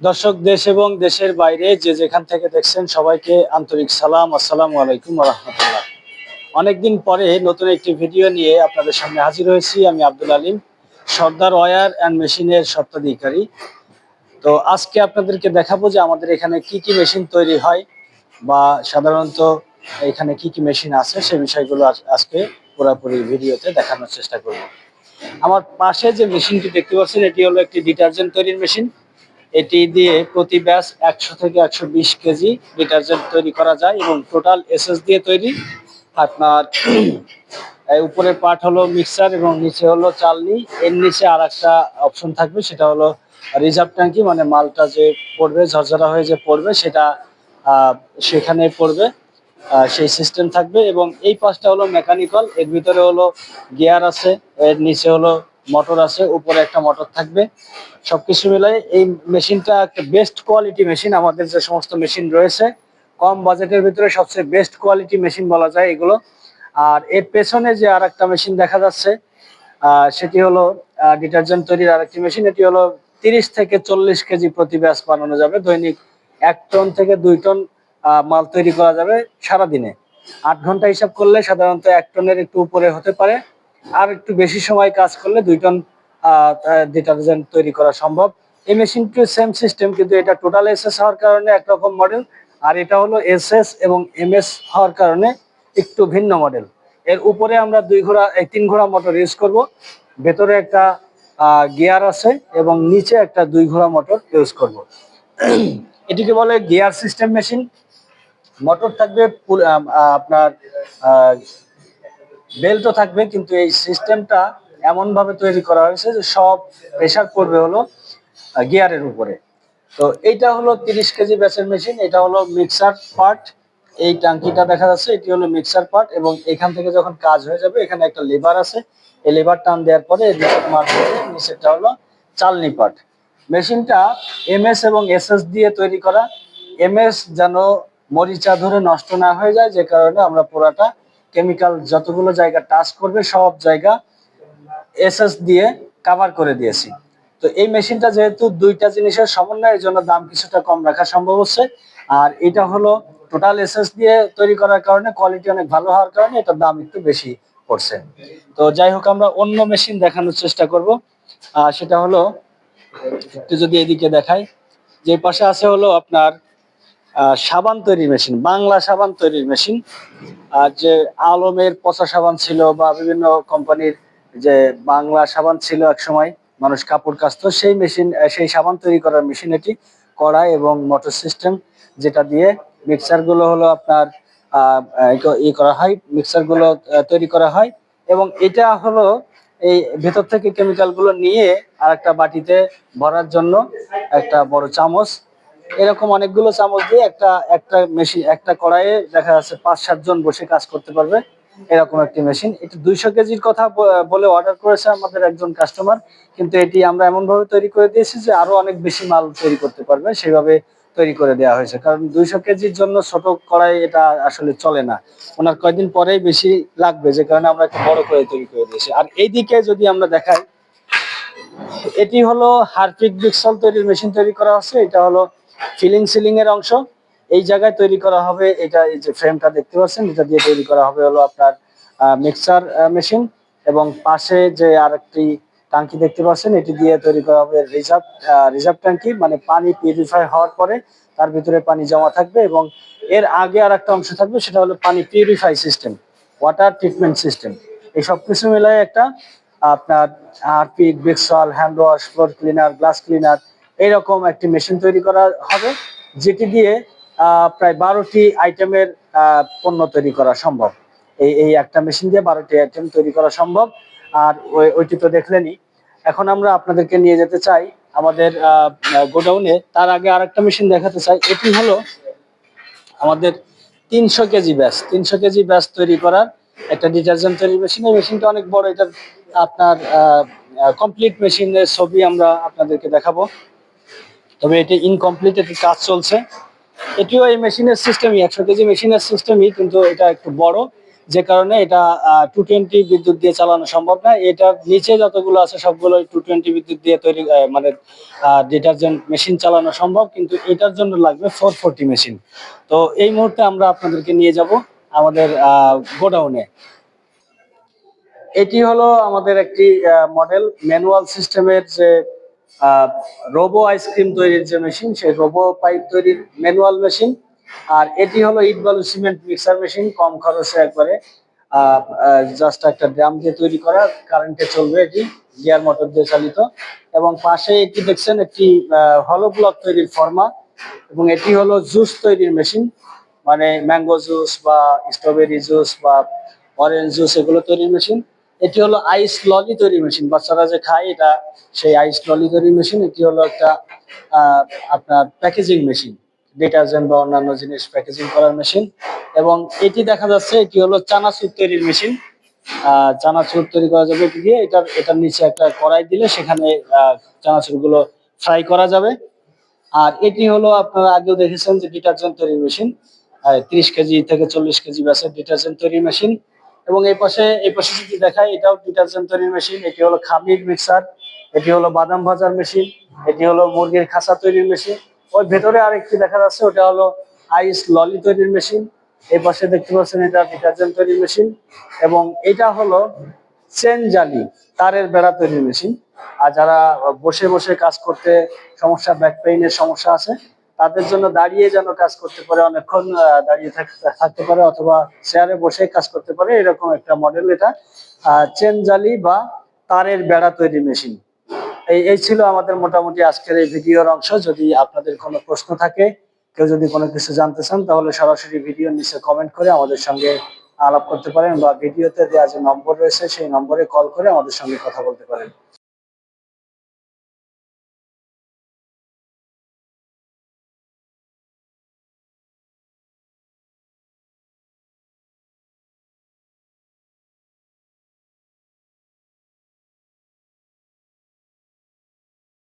দর্শক, দেশ এবং দেশের বাইরে যে যেখান থেকে দেখছেন সবাইকে আন্তরিক সালাম। আসসালামু আলাইকুম রহমতুল্লাহ অনেকদিন পরে নতুন একটি ভিডিও নিয়ে আপনাদের সামনে হাজির হয়েছি আমি আব্দুল আলিম, সর্দার ওয়ার অ্যান্ড মেশিনের স্বত্বাধিকারী। তো আজকে আপনাদেরকে দেখাবো যে আমাদের এখানে কি কি মেশিন তৈরি হয় বা সাধারণত এখানে কি কি মেশিন আছে সে বিষয়গুলো আজকে পুরোপুরি ভিডিওতে দেখানোর চেষ্টা করব। আমার পাশে যে মেশিনটি দেখতে পাচ্ছেন, এটি হলো একটি ডিটারজেন্ট তৈরির মেশিন। এটি দিয়ে প্রতি ব্যাচ একশো থেকে একশো বিশ কেজি ডিটারজেন্ট তৈরি করা যায় এবং টোটাল এসএস দিয়ে তৈরি। আপনার উপরের পার্ট হলো মিক্সার এবং নিচে হলো চালনি। এর নিচে আর একটা অপশন থাকবে, সেটা হলো রিজার্ভ ট্যাঙ্কি মানে মালটা যে পড়বে, ঝরঝরা হয়ে যে পড়বে, সেটা সেখানে পড়বে সেই সিস্টেম থাকবে। এবং এই পাশটা হলো মেকানিক্যাল, এর ভিতরে হলো গিয়ার আছে, এর নিচে হলো মোটর আছে, উপরে একটা মোটর থাকবে। সবকিছু মিলাই এই মেশিনটা একটা বেস্ট কোয়ালিটি মেশিন আমাদের যে সমস্ত মেশিন রয়েছে, কম বাজেটের ভিতরে সবচেয়ে বেস্ট কোয়ালিটি মেশিন বলা যায় এগুলো। আর এর পেছনে যে আর একটা মেশিন দেখা যাচ্ছে সেটি হলো ডিটারজেন্ট তৈরির আরেকটি মেশিন এটি হলো তিরিশ থেকে চল্লিশ কেজি প্রতি ব্যাস বানানো যাবে। দৈনিক এক টন থেকে দুই টন মাল তৈরি করা যাবে সারাদিনে। আট ঘণ্টা হিসাব করলে সাধারণত এক টনের একটু উপরে হতে পারে। আর একটু বেশি সময় কাজ করলে দুই টন ডিটারজেন্ট তৈরি করা সম্ভব। এই মেশিনটি সেম সিস্টেম কিন্তু এটা টোটাল এসএস হওয়ার কারণে একরকম মডেল আর এটা হলো এসএস এবং এমএস হওয়ার কারণে একটু ভিন্ন মডেল এর উপরে আমরা দুই ঘোড়া, এই তিন ঘোড়া মোটর ইউজ করব। ভেতরে একটা গিয়ার আছে এবং নিচে একটা দুই ঘোড়া মোটর ইউজ করব। এটিকে বলে গিয়ার সিস্টেম মেশিন মোটর থাকবে আপনার বেল্টও থাকবে, কিন্তু এই সিস্টেমটা এমন ভাবে তৈরি করা হয়েছে যে সব প্রেশার পড়বে হলো গিয়ারের উপরে। তো এইটা হলো তিরিশ কেজি ব্যাচের মেশিন এটা হলো মিক্সার পার্ট এই টাঙ্কিটা দেখা যাচ্ছে, এটি হলো মিক্সার পার্ট এবং এখান থেকে যখন কাজ হয়ে যাবে, এখানে একটা লেবার আছে। এই লেবার টান দেওয়ার পরে নিচেরটা হলো চালনি পার্ট মেশিনটা এমএস এবং এসএস দিয়ে তৈরি করা। এমএস যেন মরিচা ধরে নষ্ট না হয়ে যায়, যে কারণে আমরা পুরাটা কেমিক্যাল যতগুলো জায়গা টাচ করবে, সব জায়গা এসএস দিয়ে কভার করে দিয়েছি। তো এই মেশিনটা যেহেতু দুইটা জিনিসের সমন্বয়ের জন্য দাম কিছুটা কম রাখা সম্ভব হচ্ছে। আর এটা হলো টোটাল এসএস দিয়ে তৈরি করার কারণে কোয়ালিটি অনেক ভালো হওয়ার কারণে এটার দাম একটু বেশি পড়ছে। তো যাই হোক, আমরা অন্য মেশিন দেখানোর চেষ্টা করব। সেটা হলো একটু যদি এদিকে দেখাই, যে পাশে আছে হলো আপনার সাবান তৈরির মেশিন, বাংলা সাবান তৈরির মেশিন। আর যে আলমের পচা সাবান ছিল বা বিভিন্ন কোম্পানির যে বাংলা সাবান ছিল এক সময় মানুষ কাপড় কাচতো, সেই মেশিন সেই সাবান তৈরি করার মেশিন এটি কড়াই এবং মোটর সিস্টেম যেটা দিয়ে মিক্সারগুলো হলো আপনার ই করা হয় মিক্সারগুলো তৈরি করা হয় এবং এটা হলো এই ভেতর থেকে কেমিক্যালগুলো নিয়ে আর একটা বাটিতে ভরার জন্য একটা বড় চামচ এরকম অনেকগুলো চামচ দিয়ে একটা একটা মেশিন একটা কড়াইয়ে দেখা যাচ্ছে পাঁচ সাতজন বসে কাজ করতে পারবে এরকম একটি মেশিন এটি দুইশো কেজির কথা বলে অর্ডার করেছে আমাদের একজন কাস্টমার কিন্তু এটি আমরা এমন ভাবে তৈরি করে দিয়েছি যে আরও অনেক বেশি মাল তৈরি করতে পারবে, সেভাবে তৈরি করে দেওয়া হয়েছে। কারণ দুইশো কেজির জন্য ছোট কড়াই এটা আসলে চলে না। ওনার কয়েকদিন পরেই বেশি লাগবে, যে কারণে আমরা একটু বড় করে তৈরি করে দিয়েছি। আর এইদিকে যদি আমরা দেখাই, এটি হলো হারপিক বিক্সল তৈরির মেশিন তৈরি করা হচ্ছে, এটা হলো ফিলিং সিলিং এর অংশ। এই জায়গায় তৈরি করা হবে এটা, এই যে ফ্রেমটা দেখতে পাচ্ছেন, এটা দিয়ে তৈরি করা হবে হলো আপনার মিক্সার মেশিন এবং পাশে যে আরেকটি ট্যাঙ্কি দেখতে পাচ্ছেন, এটি দিয়ে তৈরি করা হবে রিজার্ভ রিজার্ভ ট্যাঙ্কি মানে পানি পিউরিফাই হওয়ার পরে তার ভিতরে পানি জমা থাকবে এবং এর আগে আর একটা অংশ থাকবে, সেটা হলো পানি purify system water treatment system এই সব কিছু মিলাই একটা, আপনার Harpic Vixol hand wash floor cleaner glass cleaner এইরকম একটি মেশিন তৈরি করা হবে, যেটি দিয়ে প্রায় বারোটি আইটেমের পণ্য তৈরি করা সম্ভব। এই এই একটা মেশিন দিয়ে বারোটি আইটেম তৈরি করা সম্ভব, আর ওই- ওইটি তো দেখলেনি এখন আমরা আপনাদেরকে নিয়ে যেতে চাই আমাদের গোডাউনে। তার আগে আরেকটা মেশিন দেখাতে চাই। এটি হলো আমাদের তিনশো কেজি ব্যাস। তিনশো কেজি ব্যাস তৈরি করার একটা ডিটারজেন্ট তৈরি মেশিন এই মেশিনটা অনেক বড়। এটা আপনার কমপ্লিট মেশিনের ছবি আমরা আপনাদেরকে দেখাবো। তবে এটি ইনকমপ্লিট এটি কাজ চলছে। এটিও এই মেশিনের সিস্টেমই একশো কেজি মেশিনের সিস্টেমই কিন্তু এটা একটু বড়, যে কারণে এটা টু টোয়েন্টি বিদ্যুৎ দিয়ে চালানো সম্ভব না। এটার নিচে যতগুলো আছে সবগুলো টু টোয়েন্টি বিদ্যুৎ দিয়ে তৈরি মানে ডিটারজেন্ট মেশিন চালানো সম্ভব, কিন্তু এটার জন্য লাগবে ফোর ফোরটি মেশিন তো এই মুহূর্তে আমরা আপনাদেরকে নিয়ে যাব আমাদের গোডাউনে। এটি হলো আমাদের একটি মডেল ম্যানুয়াল সিস্টেমের যে রোবো আইসক্রিম তৈরির যে মেশিন সেই রোবো পাইপ তৈরির ম্যানুয়াল মেশিন আর এটি হলো ইট বালু সিমেন্ট মিক্সার মেশিন কম খরচে একবারে জাস্ট একটা ড্রাম দিয়ে তৈরি করা কারেন্টে চলবে এটি গিয়ার মোটর দিয়ে চালিত, এবং পাশে এটি দেখছেন একটি হলো ব্লক তৈরির ফর্মা এবং এটি হলো জুস তৈরির মেশিন মানে ম্যাঙ্গো জুস বা স্ট্রবেরি জুস বা অরেঞ্জ জুস এগুলো তৈরির মেশিন এটি হলো আইস ললি তৈরির মেশিন। বাচ্চারা যে খায়, এটা সেই আইস ললি তৈরি মেশিন। এটি হলো একটা আপনার প্যাকেজিং মেশিন ডিটারজেন্ট বা অন্যান্য জিনিস প্যাকেজিং করার মেশিন এবং এটি দেখা যাচ্ছে, এটি হলো চানাচুর তৈরির মেশিন চানাচুর তৈরি করা যাবে এটি দিয়ে। এটার এটার নিচে একটা কড়াই দিলে সেখানে চানাচুরগুলো ফ্রাই করা যাবে। আর এটি হলো আপনারা আগেও দেখেছেন যে ডিটারজেন্ট তৈরির মেশিন তিরিশ কেজি থেকে চল্লিশ কেজি ব্যাসের ডিটারজেন্ট তৈরির মেশিন এবং এই পাশে এই পাশে যদি দেখায় এটাও ডিটারজেন্ট তৈরির মেশিন। এটি হলো খামির মিক্সার, এটি হলো বাদাম ভাজার মেশিন, এটি হলো মুরগির খাসা তৈরির মেশিন। ওই ভেতরে আরেকটি দেখা যাচ্ছে, ওটা হলো আইস ললি তৈরির মেশিন। এই পাশে দেখতে পাচ্ছেন, এটা ডিটারজেন্ট তৈরির মেশিন এবং এটা হলো চেন জালি, তারের বেড়া তৈরির মেশিন। আর যারা বসে বসে কাজ করতে সমস্যা ব্যাক পেইনের সমস্যা আছে তাদের জন্য দাঁড়িয়ে যেন কাজ করতে পারে, অনেকক্ষণ দাঁড়িয়ে থাক- থাকতে পারে অথবা চেয়ারে বসে কাজ করতে পারে, এরকম একটা মডেল এটা। চেন জালি বা তারের বেড়া তৈরি মেশিন এই এই ছিল আমাদের মোটামুটি আজকের এই ভিডিওর অংশ। যদি আপনাদের কোনো প্রশ্ন থাকে, কেউ যদি কোনো কিছু জানতে চান, তাহলে সরাসরি ভিডিওর নিচে কমেন্ট করে আমাদের সঙ্গে আলাপ করতে পারেন বা ভিডিওতে দেওয়া যে নম্বর রয়েছে, সেই নম্বরে কল করে আমাদের সঙ্গে কথা বলতে পারেন।